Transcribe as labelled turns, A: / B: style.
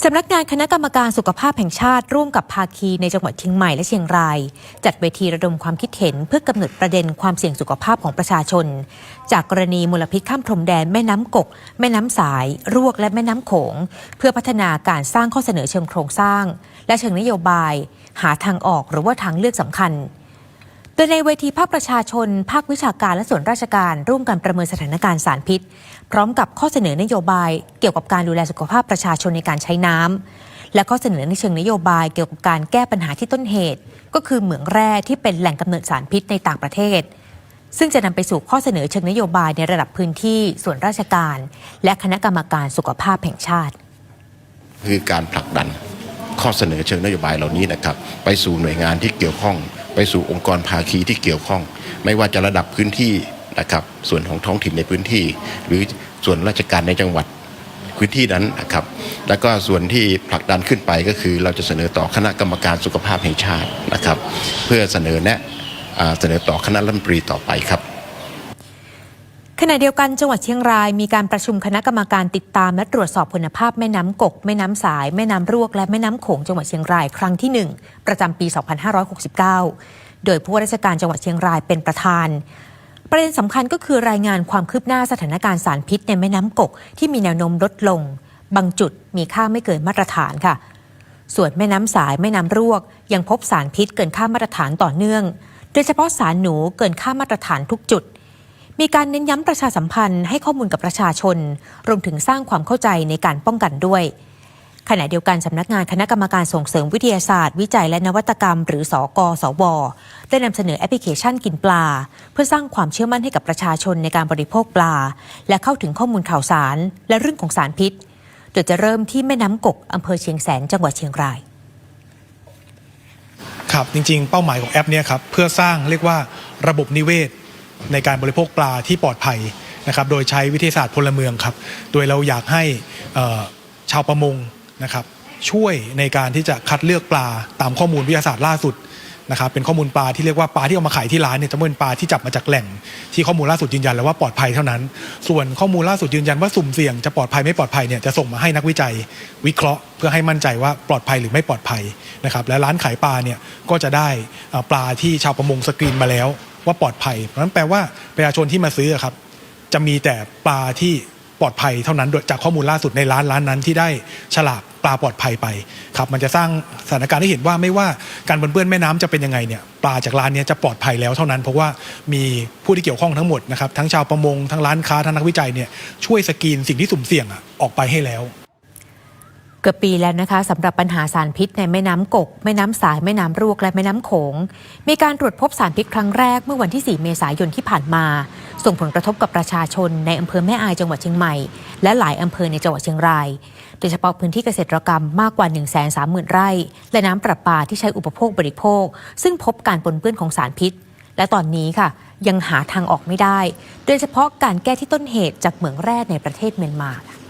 A: สำนักงานคณะกรรมการสุขภาพแห่งชาติ ร่วมกับภาคีในจังหวัดเชียงใหม่และเชียงราย จัดเวทีระดมความคิดเห็นเพื่อกำหนดประเด็นความเสี่ยงสุขภาพของประชาชน จากกรณีมลพิษข้ามพรมแดนแม่น้ำกก แม่น้ำสาย รวกและแม่น้ำโขง เพื่อพัฒนาการสร้างข้อเสนอเชิงโครงสร้าง และเชิงนโยบาย หาทางออกหรือว่าทางเลือกสำคัญ ดยในเวทีภาคประชาชน ภาควิชาการและส่วนราชการ ร่วมกันประเมินสถานการณ์สารพิษ พร้อมกับข้อเสนอนโยบาย เกี่ยวกับการดูแลสุขภาพประชาชนในการใช้น้ำและข้อเสนอในเชิงนโยบายเกี่ยวกับการแก้ปัญหาที่ต้นเหตุ ก็คือเหมืองแร่ที่เป็นแหล่งกำเนิดสารพิษในต่างประเทศ ซึ่งจะนำไปสู่ข้อเสนอเชิงนโยบายในระดับพื้นที่ส่วนราชการ และคณะกรรมการสุขภาพแห่งชาติ
B: คือการผลักดัน ข้อเสนอเชิงนโยบายเหล่านี้นะครับ ไปสู่หน่วยงานที่เกี่ยวข้อง ไปสู่องค์กรภาคีที่เกี่ยวข้อง ไม่ว่าจะระดับพื้นที่นะครับส่วนของท้องถิ่นในพื้นที่ หรือส่วนราชการในจังหวัดพื้นที่นั้นนะครับแล้วก็ส่วนที่ผลักดันขึ้นไปก็คือเราจะเสนอต่อคณะกรรมการสุขภาพแห่งชาตินะครับ เพื่อเสนอแนะเสนอต่อคณะรัฐมนตรีต่อไปครับ
A: ขณะเดียวกันจังหวัดเชียงรายมีการประชุมคณะกรรมการติดตาม และตรวจสอบคุณภาพแม่น้ำกก แม่น้ำสาย แม่น้ำรวก และแม่น้ำโขงจังหวัดเชียงรายครั้งที่ 1 ประจำปี 2569 โดยผู้ว่าราชการจังหวัดเชียงรายเป็นประธาน ประเด็นสำคัญก็คือรายงานความคืบหน้าสถานการณ์สารพิษในแม่น้ำกก ที่มีแนวโน้มลดลง บางจุดมีค่าไม่เกินมาตรฐานค่ะ ส่วนแม่น้ำสายแม่น้ำรวก ยังพบสารพิษเกินค่ามาตรฐานต่อเนื่อง โดยเฉพาะสารหนูเกินค่ามาตรฐานทุกจุด มีการเน้นย้ำประชาสัมพันธ์ให้ข้อมูลกับประชาชน รวมถึงสร้างความเข้าใจในการป้องกันด้วย ขณะเดียวกันสำนักงานคณะกรรมการส่งเสริมวิทยาศาสตร์ วิจัยและนวัตกรรม หรือสอกสวได้นำเสนอแอปพลิเคชันกินปลา เพื่อสร้างความเชื่อมั่นให้กับประชาชนในการบริโภคปลา และเข้าถึงข้อมูลข่าวสาร และเรื่องของสารพิษ โดยจะเริ่มที่แม่น้ำกกอำเภอเชียงแสนจังหวัดเชียงราย
C: ครับจริงๆ เป้าหมายของแอปนี้ครับเพื่อสร้างเรียกว่าระบบนิเวศ ในการบริโภคปลาที่ปลอดภัยนะครับ โดยใช้วิทยาศาสตร์พลเมืองครับ โดยเราอยากให้ชาวประมงนะครับช่วยในการที่จะคัดเลือกปลาตามข้อมูลวิทยาศาสตร์ล่าสุดนะครับเป็นข้อมูลปลาที่เรียกว่าปลาที่เอามาขายที่ร้านเนี่ยจะเป็นปลาที่จับมาจากแหล่ง ที่ข้อมูลล่าสุดยืนยันแล้วว่าปลอดภัยเท่านั้น ส่วนข้อมูลล่าสุดยืนยันว่าสุ่มเสี่ยงจะปลอดภัยไม่ปลอดภัยเนี่ยจะส่งมาให้นักวิจัย วิเคราะห์ เพื่อให้มั่นใจว่าปลอดภัยหรือไม่ปลอดภัยนะครับและร้านขายปลาเนี่ยก็จะได้ปลาที่ชาวประมงสกรีนมาแล้ว ว่าปลอดภัย เพราะฉะนั้นแปลว่าประชาชนที่มาซื้อครับ จะมีแต่ปลาที่ปลอดภัยเท่านั้นโดยจากข้อมูลล่าสุดในร้านร้านนั้นที่ได้ฉลากปลาปลอดภัยไปครับมันจะสร้างสถานการณ์ให้เห็นว่าไม่ว่าการปนเปื้อนแม่น้ำจะเป็นยังไงเนี่ยปลาจากร้านนี้จะปลอดภัยแล้วเท่านั้น เพราะว่ามีผู้ที่เกี่ยวข้องทั้งหมดนะครับทั้งชาวประมงทั้งร้านค้าทั้งนักวิจัยเนี่ยช่วยสกรีนสิ่งที่สุ่มเสี่ยงออกไปให้แล้ว
A: เกือบปีแล้วนะคะสำหรับปัญหาสารพิษในแม่น้ำกก แม่น้ำสายแม่น้ำรวกและแม่น้ำโขง มีการตรวจพบสารพิษครั้งแรกเมื่อวันที่ 4 เมษายนที่ผ่านมา ส่งผลกระทบกับประชาชนในอำเภอแม่อายจังหวัดเชียงใหม่ และหลายอำเภอในจังหวัดเชียงราย โดยเฉพาะพื้นที่เกษตรกรรมมากกว่า 1 3 0 0 0 0 ไร่ และน้ำประปาที่ใช้อุปโภคบริโภค ซึ่งพบการปนเปื้อนของสารพิษ และตอนนี้ค่ะ ยังหาทางออกไม่ได้ โดยเฉพาะการแก้ที่ต้นเหตุจากเหมืองแร่ในประเทศเมียนมาค่ะ